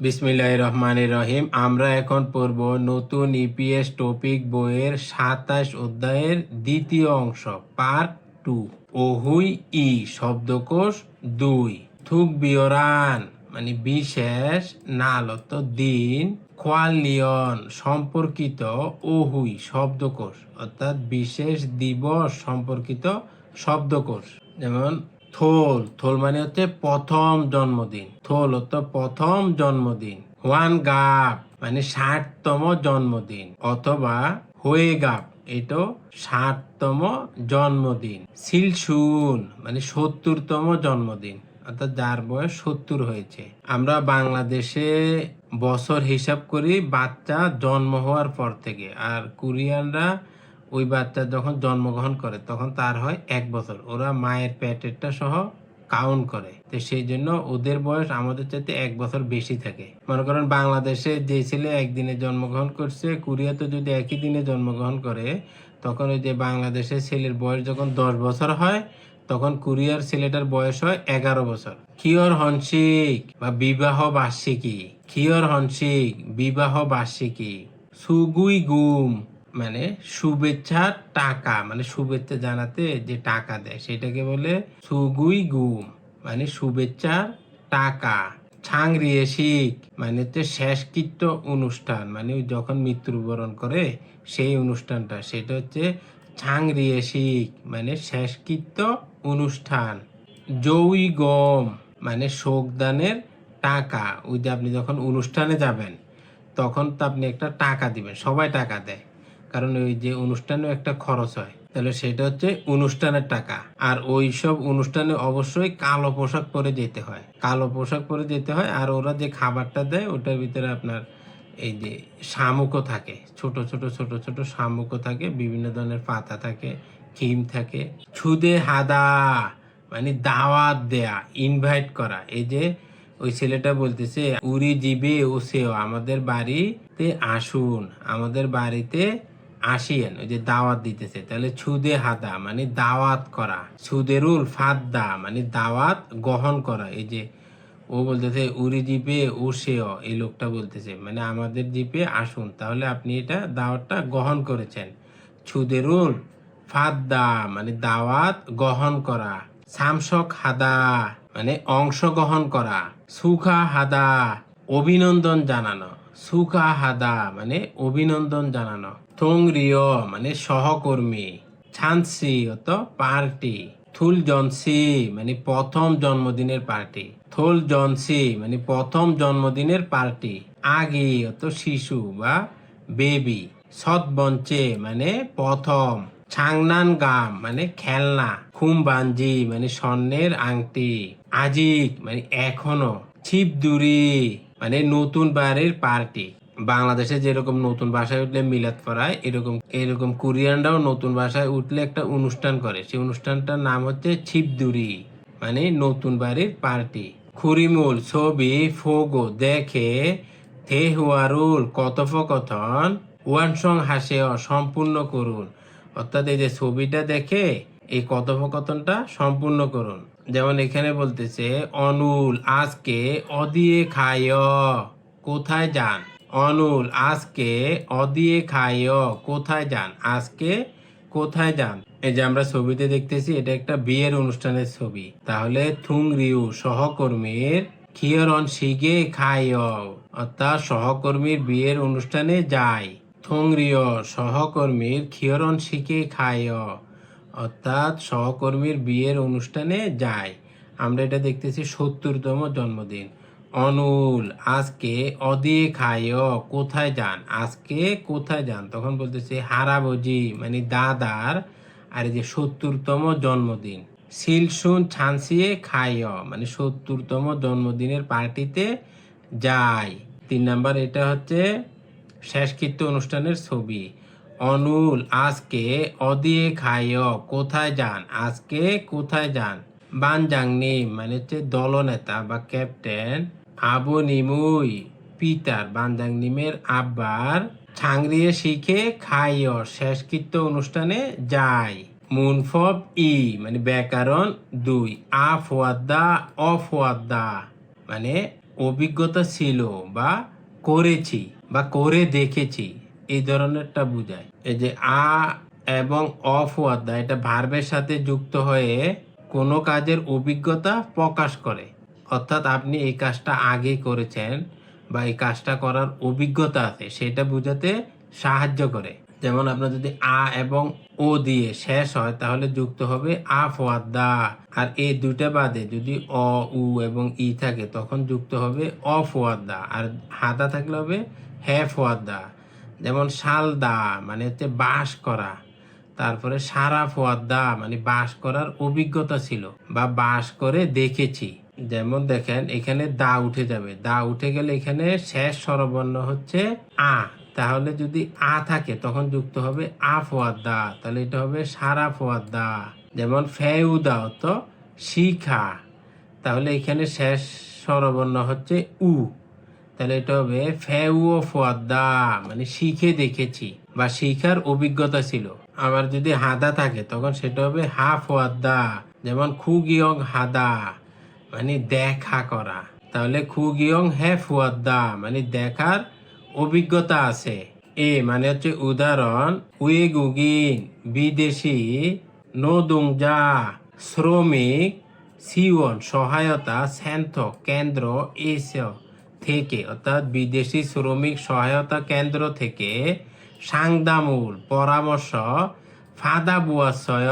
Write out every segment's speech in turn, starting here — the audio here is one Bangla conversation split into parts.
বিসমিল্লাহ রহমান রহিম। আমরা এখন পড়ব নতুন ইপিএস টপিক বইয়ের সাতাশ অধ্যায়ের দ্বিতীয় অংশ, পার্ট টু। ওহুই ই, শব্দকোষ দুই। থুক বিয়রান মানে বিশেষ, নালত দিন। কোয়ালিয়ন সম্পর্কিত ওহুই, শব্দকোষ। অর্থাৎ বিশেষ দিবস, সম্পর্কিত শব্দকোষ। যেমন থোল থোল মানে হচ্ছে প্রথম জন্মদিন। থোল হচ্ছে প্রথম জন্মদিন। ওয়ান গাপ মানে ষাটতম জন্মদিন অথবা হয়ে গাপ, এটা ষাটতম জন্মদিন। সিলসুন মানে সত্তরতম জন্মদিন, অর্থাৎ যার বয়স সত্তর হয়েছে। আমরা বাংলাদেশে বছর হিসাব করি বাচ্চা জন্ম হওয়ার পর থেকে, আর কোরিয়ানরা ওই বাচ্চা যখন জন্মগ্রহণ করে, তখন তার হয় এক বছর। ওরা মায়ের প্যাটেরটা সহ কাউন্ট করে। তো সেই জন্য ওদের বয়স আমাদের চাইতে এক বছর বেশি থাকে। মনে করেন বাংলাদেশে যে ছেলে একদিনে জন্মগ্রহণ করছে কোরিয়াতে যদি একই দিনে জন্মগ্রহণ করে, তখন ওই যে বাংলাদেশের ছেলের বয়স যখন দশ বছর হয়, তখন কোরিয়ার ছেলেটার বয়স হয় এগারো বছর। কিয়র হনসিক বা বিবাহ বার্ষিকী। কিয়র হনসিক, বিবাহ বার্ষিকী। সুগুই গুম। মানে শুভেচ্ছার টাকা মানে শুভেচ্ছা জানাতে যে টাকা দেয়, সেটাকে বলে সুগুই গুম মানে শুভেচ্ছার টাকা। ছাংরিয়েশিক মানে হচ্ছে শেষকৃত্য অনুষ্ঠান মানে যখন মৃত্যুবরণ করে সেই অনুষ্ঠানটা, সেটা হচ্ছে ছাংরিয়েশিক মানে শেষকৃত্য অনুষ্ঠান। জৌই গম মানে শোকদানের টাকা, ওই যে আপনি যখন অনুষ্ঠানে যাবেন, তখন তো আপনি একটা টাকা দিবেন, সবাই টাকা দেয়। কারণ ওই যে অনুষ্ঠানে একটা খরচ হয়। তাহলে সেটা হচ্ছে অনুষ্ঠানের টাকা। আর ওই সব অনুষ্ঠানে অবশ্যই কালো পোশাক পরে যেতে হয়। কালো পোশাক পরে যেতে হয় আর ওরা যে খাবারটা দেয়, ওটার ভিতরে আপনার এই যে শামুকও থাকে। ছোট ছোট ছোট ছোট শামুকও থাকে, বিভিন্ন ধরনের পাতা থাকে কিম থাকে। ছুদে হাদা মানে দাওয়াত দেয়া ইনভাইট করা। এই যে ওই ছেলেটা বলতেছে উড়ি জিবে ও সেও আমাদের বাড়িতে আসুন, আমাদের বাড়িতে আসিয়েন, ওই যে দাওয়াত দিতেছে। তাহলে ছুদে হাদা মানে দাওয়াত করা। ছুদেরুল ফাদ্দা মানে দাওয়াত গ্রহণ করা। এই যে ও বলতেছে, উরি জিপে ও সেও এই লোকটা বলতেছে। মানে আমাদের জিপে আসুন, তাহলে আপনি এটা দাওয়াতটা গ্রহণ করেছেন। ছুদেরুল ফাদ্দা মানে দাওয়াত গ্রহণ করা। সামসক হাদা মানে অংশগ্রহণ করা। সুখা হাদা, অভিনন্দন জানানো। সুখা হাদা মানে অভিনন্দন জানানো। থংরিয় মানে সহকর্মী। ছানসি, অত পার্টি। থুল জনসি মানে প্রথম জন্মদিনের পার্টি। থুল জনসি মানে প্রথম জন্মদিনের পার্টি। আগে, অত শিশু বা বেবি। সৎবঞ্চে মানে প্রথম। ছাংনান গাম মানে খেলনা। খুম খুমবাঞ্জি মানে স্বর্ণের আংটি। আজিক মানে এখনও। ছিপদুরি। মানে নতুন বাড়ির পার্টি। বাংলাদেশে যেরকম নতুন ভাষায় উঠলে মিলাদ পড়ায়, এরকম এরকম কোরিয়ানরাও নতুন ভাষায় উঠলে একটা অনুষ্ঠান করে। সেই অনুষ্ঠানটার নাম হচ্ছে ছিপদুরি মানে নতুন বাড়ির পার্টি। খুরিমুল, ছবি, ফোগো, দেখে থেহুয়ারুল, কথোপকথন, ওয়ানসং হাসে সম্পূর্ণ করুন। অর্থাৎ এই যে ছবিটা দেখে এই কথোপকথনটা সম্পূর্ণ করুন। যেমন এখানে বলতেছে, অনুল, আজকে অদিয়ে খায়। কোথায় যান? অনুল, আজকে অদিয়ে খায়। কোথায় যান? আজকে কোথায় যান? এই যে আমরা ছবিতে দেখতেছি, এটা একটা বিয়ের অনুষ্ঠানের ছবি। তাহলে থুংরিউ সহকর্মীর খিয়রন শিগে খায়। অর্থাৎ সহকর্মীর বিয়ের অনুষ্ঠানে যায় থংরিয় সহকর্মীর খিয়রন শিখে খায়। অর্থাৎ সহকর্মীর বিয়ের অনুষ্ঠানে যায়। আমরা এটা দেখতেছি সত্তরতম জন্মদিন। অনুল, আজকে অদিয়ে খায় কোথায় যান? আজকে কোথায় যান? তখন বলতেছে হারাবজি মানে দাদার, আর এই যে সত্তরতম জন্মদিন। সিলসুন ছানসিয়ে খায় মানে সত্তরতম জন্মদিনের পার্টিতে যায়। তিন নাম্বার, এটা হচ্ছে শেষকৃত্য অনুষ্ঠানের ছবি। অনুল, আজকে অদিয়ে খায়, কোথায় যান? আজকে কোথায় যান? বানজাংনি মানে হচ্ছে দলনেতা বা ক্যাপ্টেন আবু নিমুই, পিতার, বানজাংনিমের আব্বার ছাংরিয়ে শিখে খাইয় শেষকৃত্য অনুষ্ঠানে যায় মুনফব ই মানে ব্যাকরণ দুই, আ ফোয়াদ্দা অফোয়াদ্দা মানে অভিজ্ঞতা ছিল বা করেছি বা করে দেখেছি। এই ধরনেরটা বোঝায়। এই যে আ এবং অফ ওয়াদা এটা ভার্বের সাথে যুক্ত হয়ে কোনো কাজের অভিজ্ঞতা প্রকাশ করে। অর্থাৎ আপনি এই কাজটা আগে করেছেন বা এই কাজটা করার অভিজ্ঞতা আছে, সেটা বোঝাতে সাহায্য করে। যেমন আপনার যদি আ এবং ও দিয়ে শেষ হয়, তাহলে যুক্ত হবে আ ফোয়াদ্দা আর এই দুইটা বাদে যদি অ, উ এবং ই থাকে, তখন যুক্ত হবে অ ফোয়াদ্দা আর হাদা থাকলে হবে হে ফোয়াদ্দা যেমন শালদা মানে হচ্ছে বাস করা। তারপরে সারা ফোয়াদ্দা মানে বাস করার অভিজ্ঞতা ছিল বা বাস করে দেখেছি। যেমন দেখেন, এখানে দা উঠে যাবে। দা উঠে গেলে এখানে শেষ স্বরবর্ণ হচ্ছে আ। তাহলে যদি আ থাকে, তখন যুক্ত হবে আ ফোয়াদ্দা তাহলে এটা হবে সারা ফোয়াদ্দা যেমন ফেউদা তো শিখা। তাহলে এখানে শেষ স্বরবর্ণ হচ্ছে উ। তাহলে এটা হবে ফেউ ফোয়াদ্দা মানে শিখে দেখেছি বা শিখার অভিজ্ঞতা ছিল। আবার যদি হাদা থাকে, তখন সেটা হবে হা ফোয়াদ্দা, যেমন খুগিয়ং হাদা মানে দেখা করা। তাহলে খুগিয়ং হে ফুয়াদ্দা মানে দেখার অভিজ্ঞতা আছে। এ মানে হচ্ছে উদাহরণ, উয়েগুগিন, বিদেশি, নদুংজা, শ্রমিক, সিওন, সহায়তা স্যান্থ কেন্দ্র এসিয় থেকে, অর্থাৎ বিদেশি শ্রমিক সহায়তা কেন্দ্র থেকে সাংদামূল পরামর্শ ফাদা বুয়াশয়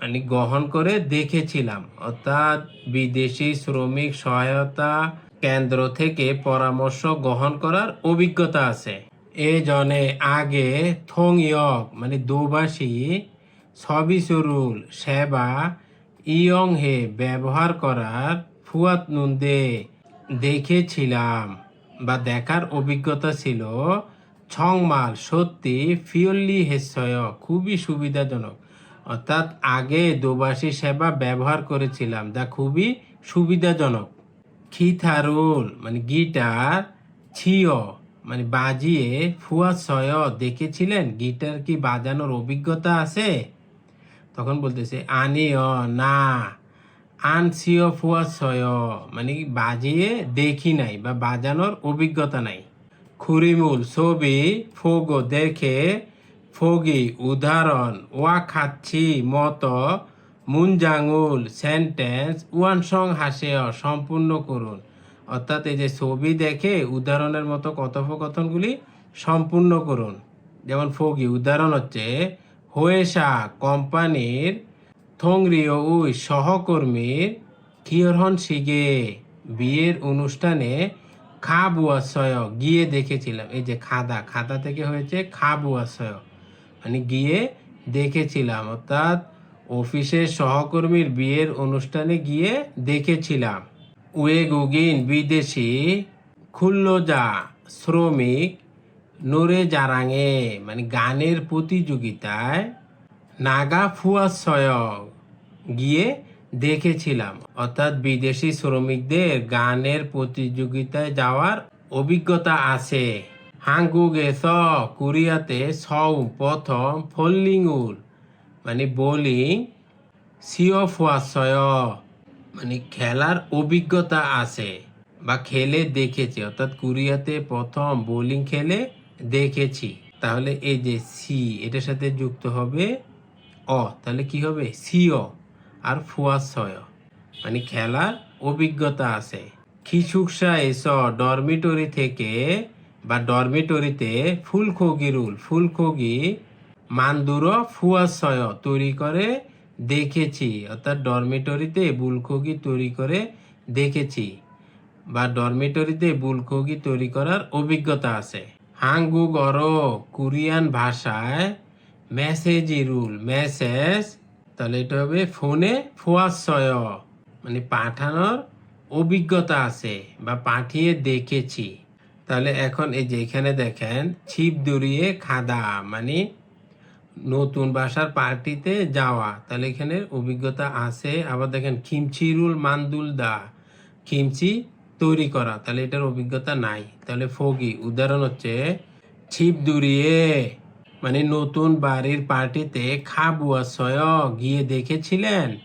মানে গ্রহণ করে দেখেছিলাম। অর্থাৎ বিদেশি শ্রমিক সহায়তা কেন্দ্র থেকে পরামর্শ গ্রহণ করার অভিজ্ঞতা আছে। এ জনে আগে থং ইয়ক মানে দোবাসী ছবি সুরুল সেবা ইয়ং হে ব্যবহার করার ফুয়াত নুন্দে দেখেছিলাম বা দেখার অভিজ্ঞতা ছিল। ছংমাল সত্যি ফিওল্লি হেসয়, খুবই সুবিধাজনক। অর্থাৎ আগে দোবাসী সেবা ব্যবহার করেছিলাম, যা খুবই সুবিধাজনক। খিথারুল মানে গিটার, ছিয় মানে বাজিয়ে ফুয়া ছয়, দেখেছিলেন? গিটার কি বাজানোর অভিজ্ঞতা আছে? তখন বলতেছে, আনিও, না। আনসিও ফুয়া ছয় মানে বাজিয়ে দেখি নাই বা বাজানোর অভিজ্ঞতা নাই। খুরিমুল ছবি, ফোগো দেখে ফগি, উদাহরণ, ওয়া খাচ্ছি মতো মুনজাঙ্গুল সেন্টেন্স ওয়ান সং হাসেয় সম্পূর্ণ করুন। অর্থাৎ এই যে ছবি দেখে উদাহরণের মতো কথোপকথনগুলি সম্পূর্ণ করুন। যেমন ফোগি, উদাহরণ হচ্ছে হোয়েসা কোম্পানির থংরিও উই সহকর্মীর কিয়রহন সিগে বিয়ের অনুষ্ঠানে খাবুয়াশয় গিয়ে দেখেছিলাম। এই যে খাদা খাদা থেকে হয়েছে খাবুয়াশয় মানে গিয়ে দেখেছিলাম, অর্থাৎ অফিসের সহকর্মীর বিয়ের অনুষ্ঠানে গিয়ে দেখেছিলাম। উয়েগুগিন বিদেশি খুল্লোজা শ্রমিক নোরে জারাঙে মানে গানের প্রতিযোগিতায় নাগা ফুয়াশয় গিয়ে দেখেছিলাম। অর্থাৎ বিদেশি শ্রমিকদের গানের প্রতিযোগিতায় যাওয়ার অভিজ্ঞতা আছে। হাঙ্গুগে স, কোরিয়াতে সৌ প্রথম ফল্লিংউল মানে বোলিং সিও ফুয়াশয় মানে খেলার অভিজ্ঞতা আছে বা খেলে দেখেছি। অর্থাৎ কোরিয়াতে প্রথম বোলিং খেলে দেখেছি। তাহলে এই যে সি, এটার সাথে যুক্ত হবে অ, তাহলে কি হবে? সিও আর ফুয়াশয় মানে খেলার অভিজ্ঞতা আছে। খিসুকসা এস ডরমিটরি থেকে বা ডরমিটরিতে ফুলখগিরুল ফুলখগি মান্দুর ফুয়াশয় তৈরি করে দেখেছি। অর্থাৎ ডরমিটরিতে বুলখগি তৈরি করে দেখেছি বা ডরমিটরিতে বুলখগি তৈরি করার অভিজ্ঞতা আছে। হাঙ্গুগ অর কোরিয়ান ভাষায় মেসেজি রুল মেসেজ তাহলে এটা হবে ফোনে ফোয়াশয় মানে পাঠানোর অভিজ্ঞতা আছে বা পাঠিয়ে দেখেছি। তাহলে এখন এই যে এখানে দেখেন, ছিপ দড়িয়ে খাদা মানে নতুন বাসার পার্টিতে যাওয়া। তাহলে এখানে অভিজ্ঞতা আছে। আবার দেখেন খিমচিরুল মান্দুল দা খিমচি তৈরি করা। তাহলে এটার অভিজ্ঞতা নাই। তাহলে ফগি, উদাহরণ হচ্ছে, ছিপ দূরিয়ে মানে নতুন বাড়ির পার্টিতে খাবুয়া সয় গিয়ে দেখেছিলেন?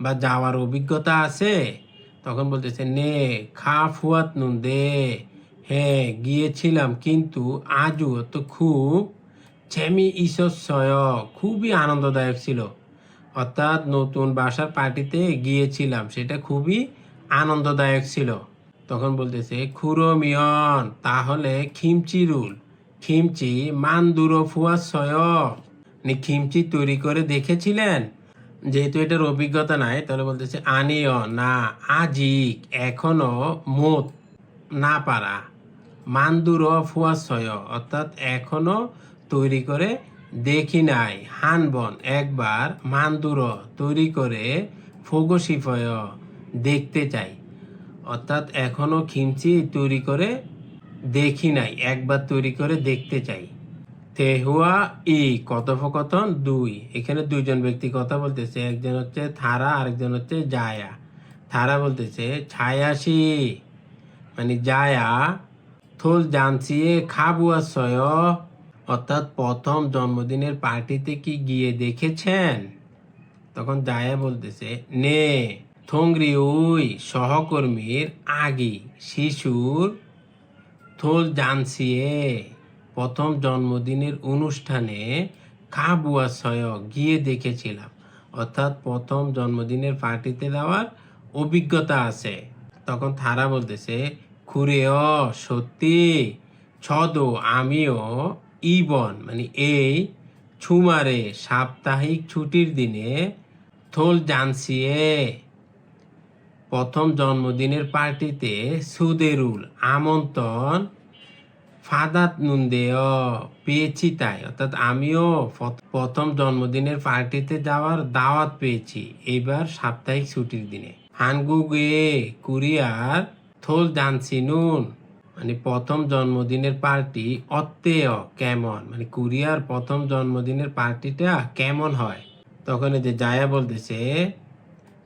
বা যাওয়ার অভিজ্ঞতা আছে? তখন বলতেছে, নে, খা ফুয়াত নুন দে। হ্যাঁ গিয়েছিলাম, কিন্তু আজও তো খুব ছেমি ঈশ্বর খুবই আনন্দদায়ক ছিল। অর্থাৎ নতুন বাসার পার্টিতে গিয়েছিলাম, সেটা খুবই আনন্দদায়ক ছিল। তখন বলতেছে, খুরো মিয়ন, তাহলে খিমচি রুল। খিমচি মান দুরো ফুয়া সয় মানে খিমচি তৈরি করে দেখেছিলেন? যেহেতু এটার অভিজ্ঞতা নাই, তাহলে বলতেছে আনিও, না, আজিক, এখনও মত, না পারা। মান্দুর ফুয়াশয় অর্থাৎ এখনও তৈরি করে দেখি নাই। হানবন, একবার মান্দুর তৈরি করে ফগসিফয় দেখতে চাই। অর্থাৎ এখনও খিমচি তৈরি করে দেখি নাই, একবার তৈরি করে দেখতে চাই। তেহুয়া ই, কথোপকথন দুই। এখানে দুইজন ব্যক্তি কথা বলতেছে, একজন হচ্ছে থারা, আরেকজন হচ্ছে জায়া। থারা বলতেছে, ছায়াসি মানে জায়া, থোল জানসিয়ে খাবুয়া সয়। অর্থাৎ প্রথম জন্মদিনের পার্টিতে কি গিয়ে দেখেছেন? তখন জায়া বলতেছে, নে, থংরি উই, সহকর্মীর আগি, শিশুর থোল জানসিয়ে প্রথম জন্মদিনের অনুষ্ঠানে কাবুয়া সয় গিয়ে দেখেছিলাম। অর্থাৎ প্রথম জন্মদিনের পার্টিতে দেওয়ার অভিজ্ঞতা আছে। তখন থারা বলতেছে খুরে অ সত্যি? ছদ, আমিও ইবন মানে এই ছুমারে সাপ্তাহিক ছুটির দিনে থোল জানসিয়ে প্রথম জন্মদিনের পার্টিতে সুদেরুল আমন্ত্রণ ফাদাত নুনদেয় পেয়েছি তাই। অর্থাৎ আমিও প্রথম জন্মদিনের পার্টিতে যাওয়ার দাওয়াত পেয়েছি এইবার সাপ্তাহিক ছুটির দিনে। হানগুগে, কুরিয়ার, থোল জানছি নুন। মানে প্রথম জন্মদিনের পার্টি অত্তেয় কেমন? মানে কুরিয়ার প্রথম জন্মদিনের পার্টিটা কেমন হয়? তখন যে জায়া বলতেছে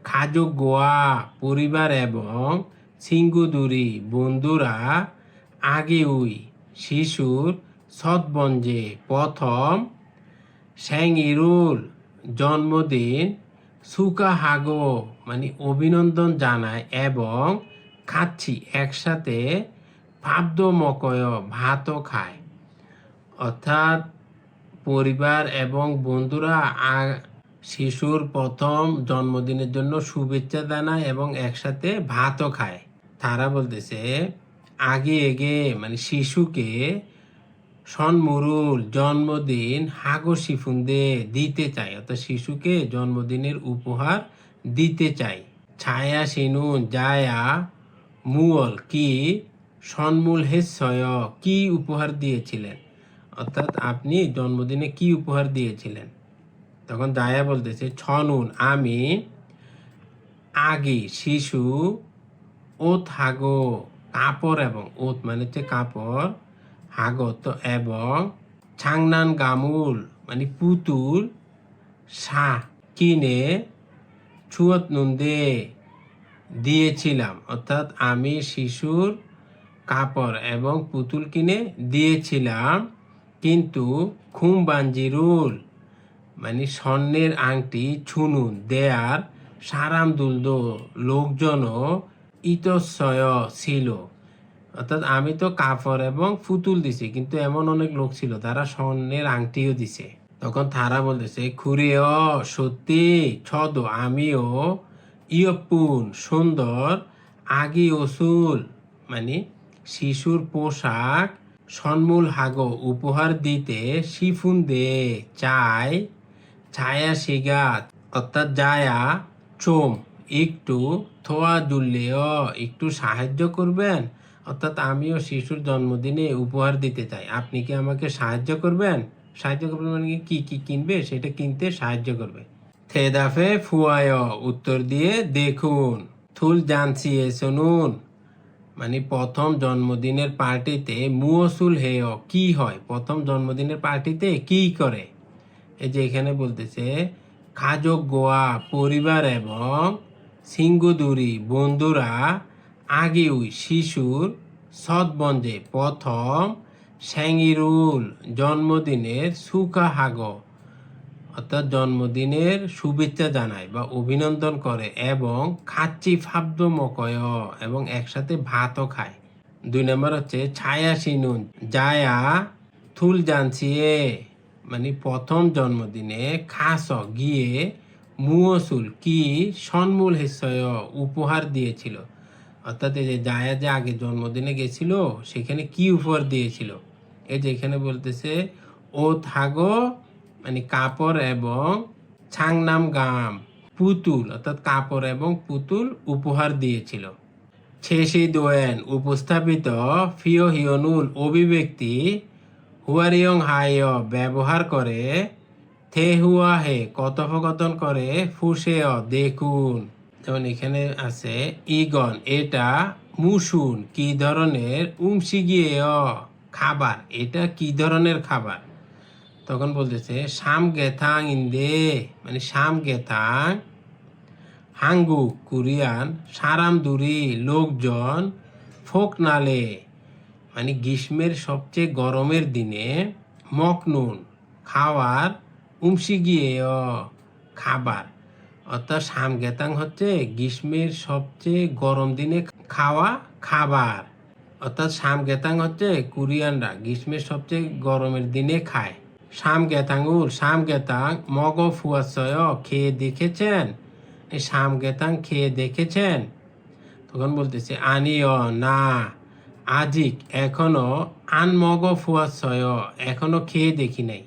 খাজু গোয়া পরিবার এবং সিঙ্গুদুরি বন্ধুরা আগে উই শিশুর সৎবঞ্জে প্রথম স্যাংইরুল জন্মদিন সুকাহাগো মানে অভিনন্দন জানায় এবং খাচ্ছি একসাথে ভাবদ মকয় ভাতও খায়। অর্থাৎ পরিবার এবং বন্ধুরা শিশুর প্রথম জন্মদিনের জন্য শুভেচ্ছা জানায় এবং একসাথে ভাতও খায়। তারা বলতেছে, আগে এগে মানে শিশুকে সন্মুরুল জন্মদিন হাগো শিফুন্দে দিতে চাই অর্থাৎ শিশুকে জন্মদিনের উপহার দিতে চাই ছায়া সিনুন জায়া মুয়ল কি সন্মূল হেসয় কি উপহার দিয়েছিলেন? অর্থাৎ আপনি জন্মদিনে কি উপহার দিয়েছিলেন? তখন দায়া বলতেছে, ছনুন, আমি আগে শিশু, ওত, হাগো, কাপড় এবং ওত মানে হচ্ছে কাপড় হাগত এবং ছাংনান, গামুল মানে পুতুল সা কিনে ছুয়ত নুন্দে দিয়েছিলাম। অর্থাৎ আমি শিশুর কাপড় এবং পুতুল কিনে দিয়েছিলাম, কিন্তু খুম বাঞ্জিরুল মানে স্বর্ণের আংটি, ছুনুন, দেয়ার সারাম দুলদো লোকজনও ইতস্বয় ছিল। অর্থাৎ আমি তো কাপড় এবং পুতুল দিছি, কিন্তু এমন অনেক লোক ছিল, তারা স্বর্ণের আংটিও দিছে। তখন তারা বলতেছে খুরে অ সত্যি, ছদ, আমিও ইয়পুন সুন্দর, আগি ওসুল। মানে শিশুর পোশাক, সন্মূল হাগো উপহার দিতে শিফুন দে চাই ছায়া সিগাত। অর্থাৎ জায়া চোম, একটু থোয়া দুললেও একটু সাহায্য করবেন? অর্থাৎ আমিও শিশুর জন্মদিনে উপহার দিতে চাই। আপনি কি আমাকে সাহায্য করবেন? সাহায্য করবেন মানে কি কি কিনবে? সেটা কিনতে সাহায্য করবে। থেদাফে ফুয়ায়, উত্তর দিয়ে দেখুন। থুল জানসিয়ে শুনুন। মানে প্রথম জন্মদিনের পার্টিতে মুয়সুল হেয় কি হয়? প্রথম জন্মদিনের পার্টিতে কি করে? এই যে এখানে বলতেছে খাজক গোয়া পরিবার এবং সিঙ্গুদুরি বন্ধুরা আগে ওই শিশুর সৎবঞ্জে প্রথম স্যাঙ্গিরুল জন্মদিনের সুকাহাগ অর্থাৎ জন্মদিনের শুভেচ্ছা জানায় বা অভিনন্দন করে এবং খাচ্ছি ফাব্দ মকয় এবং একসাথে ভাতও খায়। দুই নম্বর হচ্ছে ছায়া সিনুন জায়া থুল জানছিয়ে মানে প্রথম জন্মদিনে খাস গিয়ে মুয়সুল কি সন্মূল হিসয় উপহার দিয়েছিল। অর্থাৎ এই যে জায়া যে আগে জন্মদিনে গেছিল, সেখানে কি উপহার দিয়েছিল? এই যে এখানে বলতেছে, ও থাগো মানে কাপড় এবং ছাংনাম গাম, পুতুল, অর্থাৎ কাপড় এবং পুতুল উপহার দিয়েছিল। শেষে দোয়েন, উপস্থাপিত ফিও হিয়নুল অভিব্যক্তি হুয়ারিয়ং হায় ব্যবহার করে থে হুয়া হে কথোপকথন করে ফুসে দেখুন। যেমন এখানে আছে, ইগন, এটা মুসুন, কি ধরনের? উমসি গিয়ে খাবার, এটা কি ধরনের খাবার? তখন বলতেছে, শাম গেথাং ইন্দে মানে শাম গেথাং, হাঙ্গু, কোরিয়ান, সারাম দুরি, লোকজন, ফোক নালে। মানে গ্রীষ্মের সবচেয়ে গরমের দিনে মকনুন খাওয়ার উমসি গিয়ে খাবার। অর্থাৎ সামগেতাং হচ্ছে গ্রীষ্মের সবচেয়ে গরম দিনে খাওয়া খাবার। অর্থাৎ সামগেতাং হচ্ছে কোরিয়ানরা গ্রীষ্মের সবচেয়ে গরমের দিনে খায়। সামগেতাঙ্গুল সামগেতাং মগ ফুয়াশয় খেয়ে দেখেছেন? এই সামগেতাং খেয়ে দেখেছেন? তখন বলতেছে, আনিও না। আজিক এখনও আনমগ ফুয়া ছয় এখনও খেয়ে দেখি নাই।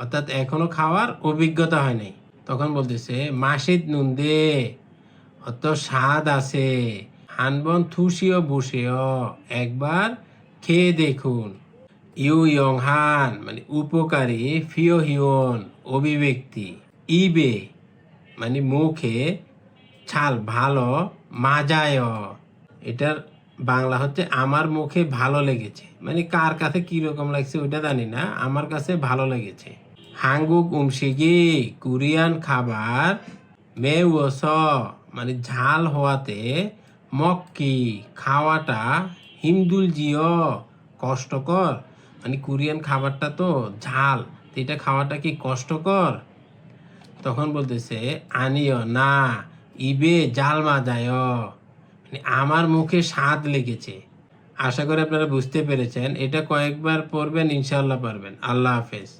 অর্থাৎ এখনও খাওয়ার অভিজ্ঞতা হয় নাই। তখন বলতেছে, মাসিদ নুন দে অত স্বাদ আছে। হানবন থুসিও বসেও, একবার খেয়ে দেখুন। ইউ ইয়ং হান মানে উপকারী ফিও হিওন অভিব্যক্তি, ইবে মানে মুখে ছাল ভালো মাজায় এটার বাংলা হচ্ছে আমার মুখে ভালো লেগেছে। মানে কার কাছে কি রকম লাগছে ওইটা জানি না, আমার কাছে ভালো লেগেছে। হাঙ্গুক উমসিগি কোরিয়ান খাবার মেউস মানে ঝাল হওয়াতে মক্কি খাওয়াটা হিমদুল জিও কষ্টকর। মানে কোরিয়ান খাবারটা তো ঝাল এটা খাওয়াটা কি কষ্টকর? তখন বলতেছে, আনিও না, ইবে জাল মাজায় মানে আমার মুখে স্বাদ লেগেছে। আশা করি আপনারা বুঝতে পেরেছেন। এটা কয়েকবার পড়বেন ইনশাল্লাহ পারবেন। আল্লাহ হাফেজ।